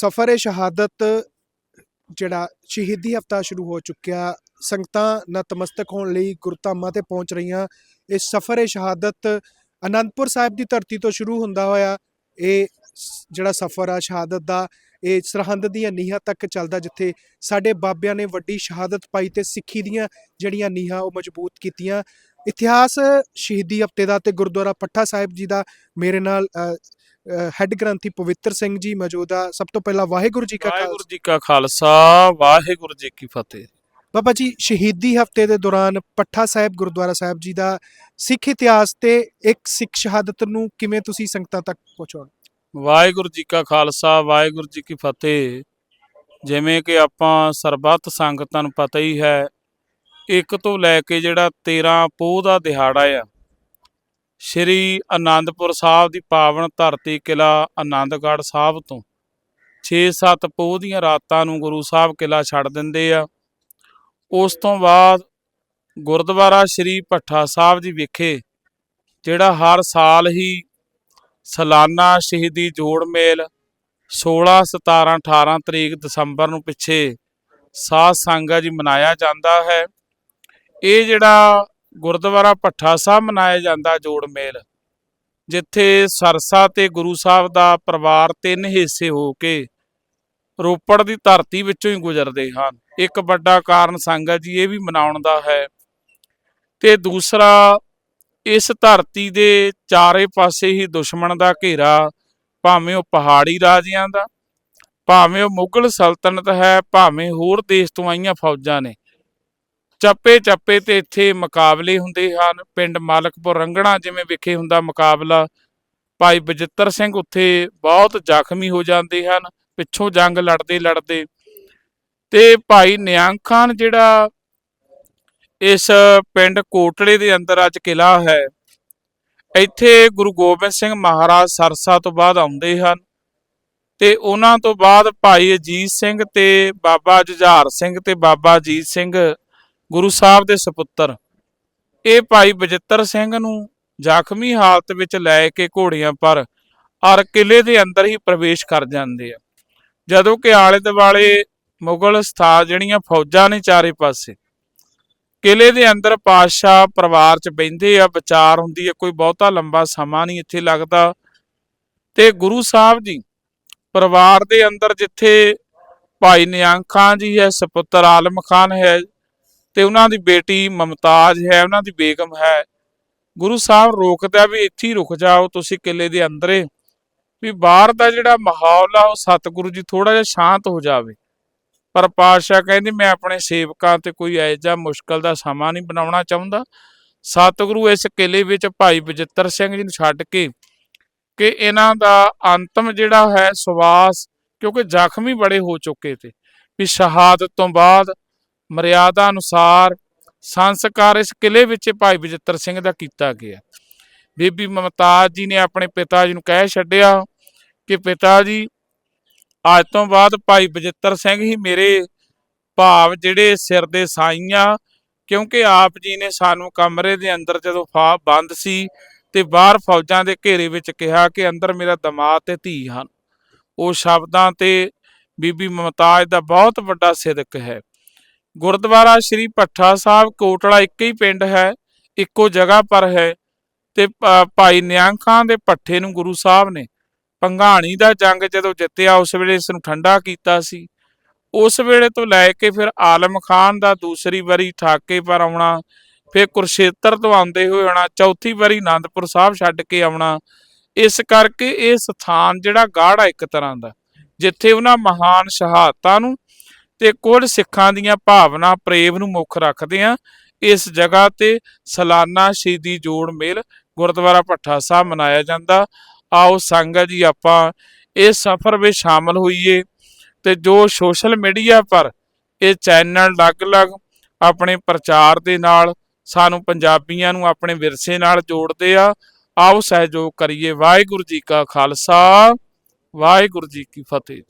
ਸਫ਼ਰ ਏ ਸ਼ਹਾਦਤ ਜਿਹੜਾ ਸ਼ਹੀਦੀ ਹਫਤਾ ਸ਼ੁਰੂ ਹੋ ਚੁੱਕਿਆ। ਸੰਗਤਾਂ ਨਤਮਸਤਕ ਹੋਣ ਲਈ ਗੁਰਧਾਮਾਂ ਤੇ ਪਹੁੰਚ ਰਹੀਆਂ। ਇਹ ਸਫ਼ਰ ਏ ਸ਼ਹਾਦਤ ਅਨੰਦਪੁਰ ਸਾਹਿਬ ਦੀ ਧਰਤੀ ਤੋਂ ਸ਼ੁਰੂ ਹੁੰਦਾ ਹੋਇਆ। ਇਹ ਜਿਹੜਾ ਸਫਰ ਆ ਸ਼ਹਾਦਤ ਦਾ, ਇਹ ਸਰਹੰਦ ਦੀਆਂ ਨੀਹਾਂ ਤੱਕ ਚੱਲਦਾ ਜਿੱਥੇ ਸਾਡੇ ਬਾਬਿਆਂ ਨੇ ਵੱਡੀ ਸ਼ਹਾਦਤ ਪਾਈ ਤੇ ਸਿੱਖੀ ਦੀਆਂ ਜਿਹੜੀਆਂ ਨੀਹਾਂ ਉਹ ਮਜ਼ਬੂਤ ਕੀਤੀਆਂ। ਇਤਿਹਾਸ ਸ਼ਹੀਦੀ ਹਫ਼ਤੇ ਦਾ ਤੇ ਗੁਰਦੁਆਰਾ ਪੱਠਾ ਸਾਹਿਬ ਜੀ ਦਾ ਮੇਰੇ ਨਾਲ ਹੈੱਡ ਗ੍ਰੰਥੀ ਪਵਿੱਤਰ ਸਿੰਘ ਜੀ ਮੌਜੂਦ ਸਭ ਤੋਂ ਪਹਿਲਾਂ ਵਾਹਿਗੁਰੂ ਜੀ ਕਾ ਵਾਹਿਗੁਰੂ ਜੀ ਕਾ ਖਾਲਸਾ ਵਾਹਿਗੁਰੂ ਜੀ ਕੀ ਫਤਿਹ। ਬਾਬਾ ਜੀ ਸ਼ਹੀਦੀ ਹਫ਼ਤੇ ਦੇ ਦੌਰਾਨ ਪੱਠਾ ਸਾਹਿਬ ਗੁਰਦੁਆਰਾ ਸਾਹਿਬ ਜੀ ਦਾ ਸਿੱਖ ਇਤਿਹਾਸ ਤੇ ਇੱਕ ਸਿੱਖ ਸ਼ਹਾਦਤ ਨੂੰ ਕਿਵੇਂ ਤੁਸੀਂ ਸੰਗਤਾਂ ਤੱਕ ਪਹੁੰਚਾਉਣ? ਵਾਹਿਗੁਰੂ ਜੀ ਕਾ ਖਾਲਸਾ ਵਾਹਿਗੁਰੂ ਜੀ ਕੀ ਫਤਿਹ। ਜਿਵੇਂ ਕਿ ਆਪਾਂ ਸਰਬੱਤ ਸੰਗਤਾਂ ਨੂੰ ਪਤਾ ਹੀ ਹੈ ਇੱਕ ਤੋਂ ਲੈ ਕੇ ਜਿਹੜਾ 13 ਪੋਹ ਦਾ ਦਿਹਾੜਾ ਆ ਸ਼੍ਰੀ ਆਨੰਦਪੁਰ ਸਾਹਿਬ ਦੀ ਪਾਵਨ ਧਰਤੀ ਕਿਲਾ ਆਨੰਦਗੜ੍ਹ ਸਾਹਿਬ ਤੋਂ। 6-7 ਪੋਹ ਦੀਆਂ ਰਾਤਾਂ ਨੂੰ ਗੁਰੂ ਸਾਹਿਬ ਕਿਲਾ ਛੱਡ ਦਿੰਦੇ ਆ। ਉਸ ਤੋਂ ਬਾਅਦ ਗੁਰਦੁਆਰਾ ਸ਼੍ਰੀ ਭੱਠਾ ਸਾਹਿਬ ਜੀ ਵਿਖੇ, ਜਿਹੜਾ ਹਰ ਸਾਲ ਹੀ ਸਾਲਾਨਾ ਸ਼ਹੀਦੀ ਜੋੜ ਮੇਲ 16 17 18 ਤਰੀਕ ਦਸੰਬਰ ਨੂੰ ਪਿੱਛੇ ਸਾਧ ਸੰਗਤ ਜੀ ਮਨਾਇਆ ਜਾਂਦਾ ਹੈ। ਇਹ ਜਿਹੜਾ ਗੁਰਦੁਆਰਾ ਭੱਠਾ ਸਾਹਿਬ ਮਨਾਇਆ ਜਾਂਦਾ ਜੋੜ ਮੇਲ, ਜਿੱਥੇ ਸਰਸਾ ਤੇ ਗੁਰੂ ਸਾਹਿਬ ਦਾ ਪਰਿਵਾਰ ਤਿੰਨ ਹਿੱਸੇ ਹੋ ਕੇ ਰੋਪੜ ਦੀ ਧਰਤੀ ਵਿੱਚੋਂ ਹੀ ਗੁਜ਼ਰਦੇ ਹਨ। ਇੱਕ ਵੱਡਾ ਕਾਰਨ ਸੰਗਤ ਜੀ, ਇਹ ਵੀ ਮਨਾਉਣ ਦਾ ਹੈ। ਤੇ ਦੂਸਰਾ, ਇਸ ਧਰਤੀ ਦੇ ਚਾਰੇ ਪਾਸੇ ਹੀ ਦੁਸ਼ਮਣ ਦਾ ਘੇਰਾ, ਭਾਵੇਂ ਉਹ ਪਹਾੜੀ ਰਾਜਿਆਂ ਦਾ, ਭਾਵੇਂ ਉਹ ਮੁਗਲ ਸਲਤਨਤ ਹੈ, ਭਾਵੇਂ ਹੋਰ ਦੇਸ਼ ਤੋਂ ਆਈਆਂ ਫੌਜਾਂ ਨੇ। ਚੱਪੇ ਚੱਪੇ ਤੇ ਇੱਥੇ ਮੁਕਾਬਲੇ ਹੁੰਦੇ ਹਨ। ਪਿੰਡ ਮਾਲਕਪੁਰ ਰੰਗਣਾ ਜਿਵੇਂ ਵਿਖੇ ਹੁੰਦਾ ਮੁਕਾਬਲਾ, ਭਾਈ ਬਜਿੱਤਰ ਸਿੰਘ ਉੱਥੇ ਬਹੁਤ ਜ਼ਖਮੀ ਹੋ ਜਾਂਦੇ ਹਨ, ਪਿੱਛੋਂ ਜੰਗ ਲੜਦੇ ਲੜਦੇ। ਤੇ ਭਾਈ ਨਿਹੰਗ ਖਾਨ ਜਿਹੜਾ ਇਸ ਪਿੰਡ ਕੋਟਲੇ ਦੇ ਅੰਦਰ ਅੱਜ ਕਿਲਾ ਹੈ, ਇੱਥੇ ਗੁਰੂ ਗੋਬਿੰਦ ਸਿੰਘ ਮਹਾਰਾਜ ਸਰਸਾ ਤੋਂ ਬਾਅਦ ਆਉਂਦੇ ਹਨ। ਤੇ ਉਹਨਾਂ ਤੋਂ ਬਾਅਦ ਭਾਈ ਅਜੀਤ ਸਿੰਘ ਤੇ ਬਾਬਾ ਜੁਝਾਰ ਸਿੰਘ ਤੇ ਬਾਬਾ ਅਜੀਤ ਸਿੰਘ ਗੁਰੂ ਸਾਹਿਬ ਦੇ ਸੁਪੁੱਤਰ। ਇਹ ਭਾਈ ਬਜਿੱਤਰ ਸਿੰਘ ਨੂੰ ਜ਼ਖਮੀ ਹਾਲਤ ਵਿੱਚ ਲੈ ਕੇ ਘੋੜੀਆਂ ਪਰ ਔਰ ਕਿਲੇ ਦੇ ਅੰਦਰ ਹੀ ਪ੍ਰਵੇਸ਼ ਕਰ ਜਾਂਦੇ ਆ। ਜਦੋਂ ਕਿ ਆਲੇ ਦੁਆਲੇ ਮੁਗਲ ਸਥਾ ਜਿਹੜੀਆਂ ਫੌਜਾਂ ਨੇ ਚਾਰੇ ਪਾਸੇ ਕਿਲੇ ਦੇ ਅੰਦਰ ਪਾਤਸ਼ਾਹ ਪਰਿਵਾਰ ਚ ਬੈੰਦੇ ਆ, ਵਿਚਾਰ ਹੁੰਦੀ ਹੈ ਕੋਈ ਬਹੁਤਾ ਲੰਬਾ ਸਮਾਂ ਨਹੀਂ ਇੱਥੇ ਲੱਗਦਾ। ਤੇ ਗੁਰੂ ਸਾਹਿਬ ਜੀ ਪਰਿਵਾਰ ਦੇ ਅੰਦਰ ਜਿੱਥੇ ਭਾਈ ਨਿਹੰਗ ਖਾਨ ਜੀ ਹੈ, ਸੁਪੁੱਤਰ ਆਲਮ ਖਾਨ ਹੈ ਤੇ ਉਹਨਾਂ ਦੀ ਬੇਟੀ ਮਮਤਾਜ ਹੈ, ਉਹਨਾਂ ਦੀ ਬੇਗਮ ਹੈ। ਗੁਰੂ ਸਾਹਿਬ ਰੋਕਦਾ ਵੀ ਇੱਥੇ ਹੀ ਰੁਕ ਜਾਓ, ਤੁਸੀਂ ਕਿਲੇ ਦੇ ਅੰਦਰੇ। ਵੀ ਬਾਹਰ ਦਾ ਜਿਹੜਾ ਮਾਹੌਲ ਆ, ਉਹ ਸਤਿਗੁਰੂ ਜੀ ਥੋੜਾ ਜਿਹਾ ਸ਼ਾਂਤ ਹੋ ਜਾਵੇ। ਪਰ ਪਾਤਸ਼ਾਹ ਕਹਿੰਦੇ, ਮੈਂ ਆਪਣੇ ਸੇਵਕਾਂ ਤੇ ਕੋਈ ਐਜਾ ਮੁਸ਼ਕਲ ਦਾ ਸਮਾਂ ਨਹੀਂ ਬਣਾਉਣਾ ਚਾਹੁੰਦਾ। ਸਤਿਗੁਰੂ ਇਸ ਕਿਲੇ ਵਿੱਚ ਭਾਈ ਬਜਿੱਤਰ ਸਿੰਘ ਜੀ ਨੂੰ ਛੱਡ ਕੇ ਕਿ ਇਹਨਾਂ ਦਾ ਅੰਤਮ ਜਿਹੜਾ ਹੈ ਸਵਾਸ, ਕਿਉਂਕਿ ਜ਼ਖਮੀ ਬੜੇ ਹੋ ਚੁੱਕੇ ਤੇ। ਵੀ ਸ਼ਹਾਦਤ ਤੋਂ ਬਾਅਦ ਮਰਿਆਦਾ ਅਨੁਸਾਰ ਸੰਸਕਾਰ ਇਸ ਕਿਲੇ ਵਿੱਚ ਭਾਈ ਬਜਿੱਤਰ ਸਿੰਘ ਦਾ ਕੀਤਾ ਗਿਆ। ਬੀਬੀ ਮਮਤਾਜ ਜੀ ਨੇ ਆਪਣੇ ਪਿਤਾ ਜੀ ਨੂੰ ਕਹਿ ਛੱਡਿਆ ਕਿ ਪਿਤਾ ਜੀ, ਅੱਜ ਤੋਂ ਬਾਅਦ ਭਾਈ ਬਜਿੱਤਰ ਸਿੰਘ ਹੀ ਮੇਰੇ ਭਾਵ ਜਿਹੜੇ ਸਿਰ ਦੇ ਸਾਈਆਂ ਕਿਉਂਕਿ ਆਪ ਜੀ ਨੇ ਸਾਨੂੰ ਕਮਰੇ ਦੇ ਅੰਦਰ ਜਦੋਂ ਫਾ ਬੰਦ ਸੀ ਤੇ ਬਾਹਰ ਫੌਜਾਂ ਦੇ ਘੇਰੇ ਵਿੱਚ ਕਿਹਾ ਕਿ ਅੰਦਰ ਮੇਰਾ ਦਮਾਦ ਤੇ ਧੀ ਹਨ। ਉਹ ਸ਼ਬਦਾਂ ਤੇ ਬੀਬੀ ਮਮਤਾਜ ਦਾ ਬਹੁਤ ਵੱਡਾ ਸਿਦਕ ਹੈ। ਗੁਰਦੁਆਰਾ ਸ਼੍ਰੀ ਭੱਠਾ ਸਾਹਿਬ, ਕੋਟਲਾ ਇੱਕ ਹੀ ਪਿੰਡ ਹੈ, ਇੱਕੋ ਜਗ੍ਹਾ ਪਰ ਹੈ ਤੇ ਭਾਈ ਨਿਹੰਗ ਖਾਨ ਦੇ ਪੱਠੇ ਨੂੰ ਗੁਰੂ ਸਾਹਿਬ ਨੇ ਪੰਘਾਣੀ ਦਾ ਜੰਗ ਜਦੋਂ ਜਿੱਤਿਆ, ਉਸ ਵੇਲੇ ਇਸ ਨੂੰ ਠੰਡਾ ਕੀਤਾ ਸੀ। ਉਸ ਵੇਲੇ ਤੋਂ ਲੈ ਕੇ ਫਿਰ ਆਲਮ ਖਾਨ ਦਾ ਦੂਸਰੀ ਵਾਰੀ ਠਾਕੇ ਪਰ ਆਉਣਾ, ਫਿਰ ਕੁਰਸ਼ੇਤਰ ਤੋਂ ਆਉਂਦੇ ਹੋਏ ਆਉਣਾ, ਚੌਥੀ ਵਾਰੀ ਆਨੰਦਪੁਰ ਸਾਹਿਬ ਛੱਡ ਕੇ ਆਉਣਾ, ਇਸ ਕਰਕੇ ਇਹ ਸਥਾਨ ਜਿਹੜਾ ਗਾੜਾ ਇੱਕ ਤਰ੍ਹਾਂ ਦਾ, ਜਿੱਥੇ ਉਹਨਾਂ ਮਹਾਨ ਸ਼ਹਾਦਤਾਂ ਨੂੰ ਤੇ ਕੁਝ ਸਿੱਖਾਂ ਦੀਆਂ ਭਾਵਨਾ ਪ੍ਰੇਮ ਨੂੰ ਮੁੱਖ ਰੱਖਦੇ ਆ। ਇਸ ਜਗ੍ਹਾ ਤੇ ਸਾਲਾਨਾ ਸ਼ਹੀਦੀ ਜੋੜ ਮੇਲ ਗੁਰਦੁਆਰਾ ਭੱਠਾ ਸਾਹਿਬ ਮਨਾਇਆ ਜਾਂਦਾ। ਆਓ ਸੰਗਤ ਜੀ, ਆਪਾਂ ਇਸ ਸਫ਼ਰ ਵਿੱਚ ਸ਼ਾਮਲ ਹੋਈਏ ਤੇ ਜੋ ਸੋਸ਼ਲ ਮੀਡੀਆ ਪਰ ਇਹ ਚੈਨਲ ਅਲੱਗ-ਅਲੱਗ ਆਪਣੇ ਪ੍ਰਚਾਰ ਦੇ ਨਾਲ ਸਾਨੂੰ ਪੰਜਾਬੀਆਂ ਨੂੰ ਆਪਣੇ ਵਿਰਸੇ ਨਾਲ ਜੋੜਦੇ ਆ। ਆਓ ਸਹਿਯੋਗ ਕਰੀਏ। ਵਾਹਿਗੁਰੂ ਜੀ ਕਾ ਖਾਲਸਾ, ਵਾਹਿਗੁਰੂ ਜੀ ਕੀ ਫਤਿਹ